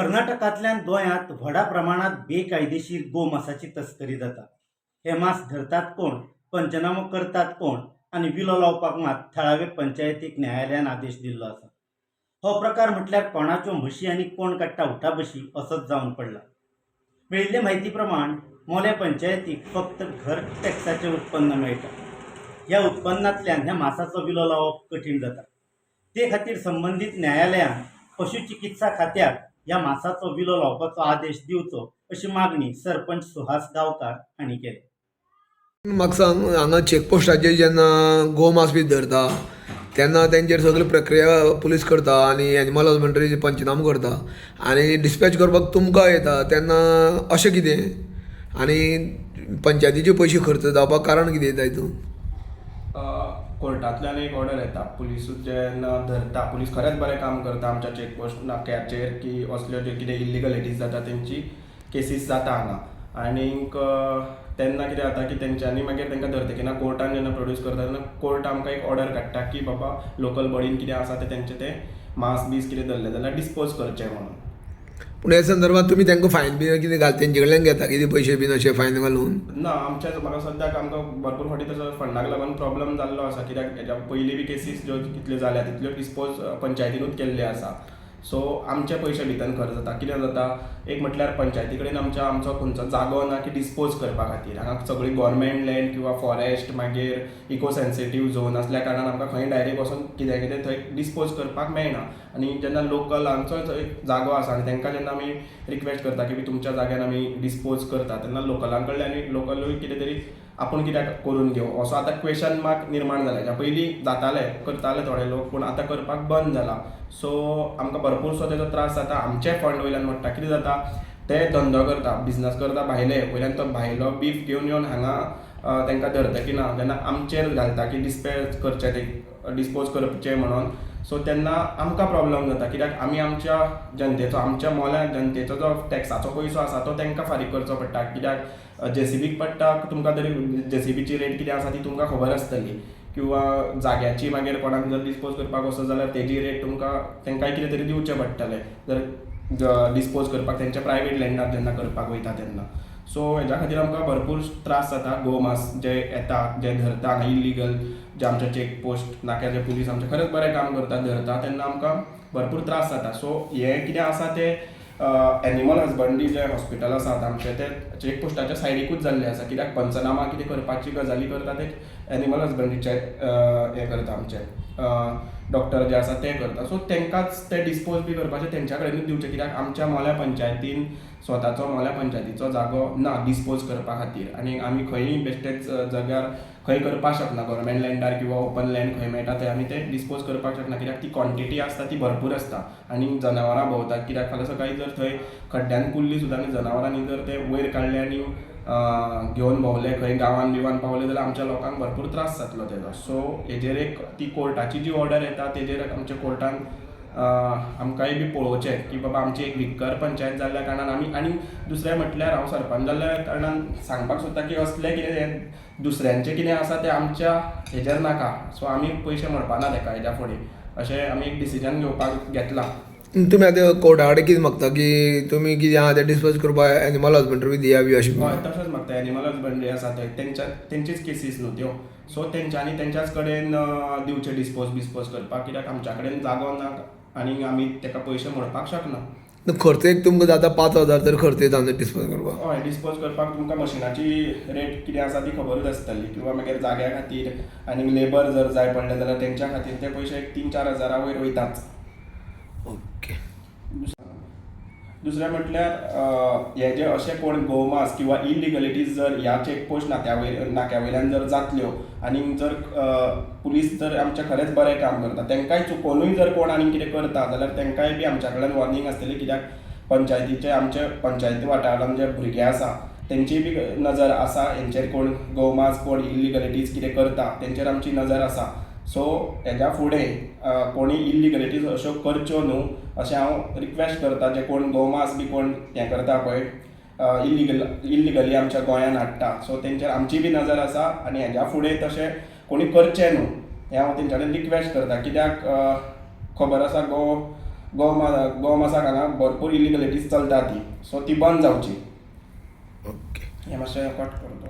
कर्नाटकांतल्यान गोंयांत व्हडा प्रमाणात बेकायदेशीर गोमासाची तस्करी जाता. हे मांस धरतात कोण? पंचनामो करतात कोण? आनी विलो लावपाक मात थळावे पंचायतीक न्यायालयान आदेश दिल्लो आसा हो प्रकार म्हटल्यार कोणाच्यो म्हशी आनी कोण काडटा उठाबशी असोच जावन पडला. मेळिल्ले म्हायती प्रमाण मोले पंचायतीक फक्त घर टॅक्साचें उत्पन्न मेळटा ह्या उत्पन्नांतल्यान ह्या मासाचो विलो लावप कठीण जाता. ते खातीर संबंदीत न्यायालयान पशुचिकित्सा खात्याक ह्या मांसाचो विलो लावपाचो आदेश दिवचो अशी मागणी सरपंच सुहास गांवकार हांणी केली. म्हाका सांग हांगा चॅकपोस्टाचेर जेन्ना गोमांस बी धरता तेन्ना तेंचेर सगळी प्रक्रिया पुलीस करता आनी एनिमल हजबंड्री पंचनामो करता. आनी डिस्पॅच करपाक तुमकां येता तेन्ना अशें कितें? आनी पंचायतीचे पयशे खर्च जावपाक कारण कितें येता हितून? कोर्टांतल्यान एक ऑर्डर येता पुलीस जेन्ना धरता पुलीस खरेंच बरें काम करता आमच्या चेकपोस्ट नाक्याचेर की असल्यो ज्यो कितें इलिगलिटीज जाता तेंची केसीस जाता हांगा आनीक तेन्ना कितें जाता की तेंच्यांनी मागीर तांकां धरतकीना कोर्टान जेन्ना प्रोड्यूस करता तेन्ना कोर्ट आमकां एक ऑर्डर काडटा की बाबा लोकल बॉडीन कितें आसा तें तेंचें तें मांस बीस कितें धरलें जाल्यार डिस्पोज करचें म्हणून. पूण हे संदर्भात तुमी तांकां फायन बी कितें घाल तेंचे कडल्यान घेता कितें पयशे बीन अशे फायन घालून? ना आमच्या म्हाका सद्याक आमकां भरपूर फावटी तसो फंडाक लागून प्रॉब्लम जाल्लो आसा कित्याक हेच्या पयली बी केसीस ज्यो कितल्यो जाल्या तितल्यो डिस्पोज पंचायतीनूच केल्ले आसा सो आमचे पयशे भितर खर्च जाता. कितें जाता? एक म्हटल्यार पंचायती कडेन आमच्या आमचो खंयचो जागो ना की डिस्पोज करपा खातीर. हांगा सगळी गव्हर्मेंट लँड किंवा फॉरेस्ट मागीर इको सेन्सिटीव झोन आसल्या कारणान आमकां खंय डायरेक्ट वचून कितें कितें थंय डिस्पोज करपाक मेळना. आनी जेन्ना लोकल हांगचो एक जागो आसा आनी तांकां जेन्ना आमी रिक्वेस्ट करता की तुमच्या जाग्यार आमी डिस्पोज करता तेन्ना लोकलां कडल्यान लोकलूय कितें तरी आपूण कित्याक करून घेवं असो आतां क्वेश्चन मार्क निर्माण जाला हेच्या पयलीं जाताले करताले थोडे लोक पूण आतां करपाक बंद जाला सो आमकां भरपूरसो तेजो त्रास जाता. आमचे फंड वयल्यान म्हणटा कितें जाता? ते धंदो करता बिझनस करता भायले. वयल्यान तो भायलो बीफ घेवन येवन हांगा तांकां धरता धरतकी ना जेन्ना आमचेर घालता की डिस्पॅच करचे ते डिस्पोज करचे म्हणून. सो तेन्ना आमकां प्रॉब्लम जाता. कित्याक? आमी आमच्या जनतेचो आमच्या मोलान जनतेचो जो टॅक्साचो पयसो आसा तो तांकां फारीक करचो पडटा. कित्याक? जेसीबीक पडटा तुमकां तरी जेसीबीची रेट कितें आसा ती तुमकां खबर आसतली. किंवा जाग्याची मागीर कोणाक जर डिस्पोज करपाक वचत जाल्यार तेजी रेट तुमकां तांकांय कितें तरी दिवचें पडटलें. जर डिस्पोज करपाक तेंच्या प्रायवेट लँडार जेन्ना करपाक वयता तेन्ना. सो हेज्या खातीर आमकां भरपूर त्रास जाता गोमास जे येता जे धरता हांगा इलिगल जे आमचे चेक पोस्ट नाक्याचे पुलीस आमचे खरेंच बरें काम करता धरता तेन्ना आमकां भरपूर त्रास जाता. सो हें कितें आसा तें एनिमल हजबंड्री जे हॉस्पिटल आसात आमचे ते म्हणजे चेक पोस्टाच्या सायडीकूच जाल्ले आसा कित्याक पंचनामा कितें करपाची गजाली करता ते एनिमल हजबंड्रीचे हें करता आमचे डॉक्टर जे आसा ते करता सो तेंकांच ते डिस्पोज बी करपाचे तेंच्या कडेनूच दिवचे कित्याक आमच्या मोल्या पंचायतीन स्वताचो मोल्या पंचायतीचो जागो ना डिस्पोज करपा खातीर. आनी आमी खंयी बेश्टेच जाग्यार खंय करपाक शकना गव्हर्मेंट लँडार किंवा ओपन लँड खंय मेळटा थंय आमी ते डिस्पोज करपाक शकना कित्याक ती क्वॉन्टिटी आसता ती भरपूर आसता आनी जनावरां भोंवतात कित्याक फाल्यां सकाळी जर थंय खड्ड्यान कुल्ली सुद्दां आनी जनावरांनी जर ते वयर काडले आनी घेवन भोंवले खंय गांवान बिवान पावले जाल्यार आमच्या लोकांक भरपूर त्रास जातलो तेजो. सो हेजेर एक ती कोर्टाची जी ऑर्डर येता तेजेर आमच्या कोर्टान आमकांय बी पळोवचें की बाबा आमची एक विकर पंचायत जाल्ल्या कारणान आमी आनी दुसरें म्हटल्यार हांव सरपंच जाल्ल्या कारणान सांगपाक सोदता की असलें कितें हें दुसऱ्यांचें कितें आसा तें आमच्या हेजेर नाका. सो आमी पयशे म्हणपाना तेका हेज्या फुडें. अशें आमी एक डिसिजन घेवपाक घेतलां. तुमी आतां कोर्टा कडेन कितें मागता? की तुमी कितें आहा तें डिस्पोज करपाक एनिमल हजबंड्री दिया बी अशें हय तशेंच म्हाका एनिमल हजबंड्री आसा थंय. तेंच्या तेंचीच केसीस न्हू त्यो. सो तेंच्यांनी तेंच्याच कडेन दिवचे डिस्पोज बिस्पोज करपाक. कित्याक आमच्या कडेन जागो ना आनी आमी तेका पयशे म्हणपाक शकना. खर्च एक तुमकां जाता पांच हजार तर खर्च येता डिस्पोज करपाक. हय डिस्पोज करपाक तुमकां मशिनाची रेट कितें आसा ती खबरूच आसतली. किंवा मागीर जाग्या खातीर आनी लेबर जर जाय पडले जाल्यार तेंच्या खातीर ते पयशे एक तीन चार हजारा वयर वयताच ओके दुसरें म्हटल्यार हे जे अशे कोण गोमास किंवा इलिगलिटीज जर ह्या चेकपोस्ट नाक्या वयल्यान नाक्या वयल्यान जर जातल्यो आनी जर पुलीस जर आमचे खरेंच बरें काम करता तेंकांय चुकोनूय जर कोण आनी कितें करता जाल्यार तेंकांय बी आमच्या कडल्यान वॉर्निंग आसतली कित्याक पंचायतीचे आमचे पंचायती वाठारांत जे भुरगे आसा तेंची बी नजर आसा हेंचेर कोण गोमास कोण इलिगलिटीज कितें करता तेंचेर आमची नजर आसा सो हेज्या फुडें कोणी इलिगलिटीज अश्यो करच्यो न्हू अशें हांव रिक्वेस्ट करता जे कोण गोमांस बी कोण हें करता पळय इलिगल इलिगली आमच्या गोंयांत हाडटा. सो तेंचेर आमची बी नजर आसा आनी हेज्या फुडें तशें कोणी करचें न्हू हें हांव तेंच्या कडेन रिक्वेस्ट करता. कित्याक खबर आसा गो गोमा गोमासाक हांगा भरपूर इलिगलिटीज चलता ती. सो ती बंद जावची. ओके. हें मातशें कट करतो.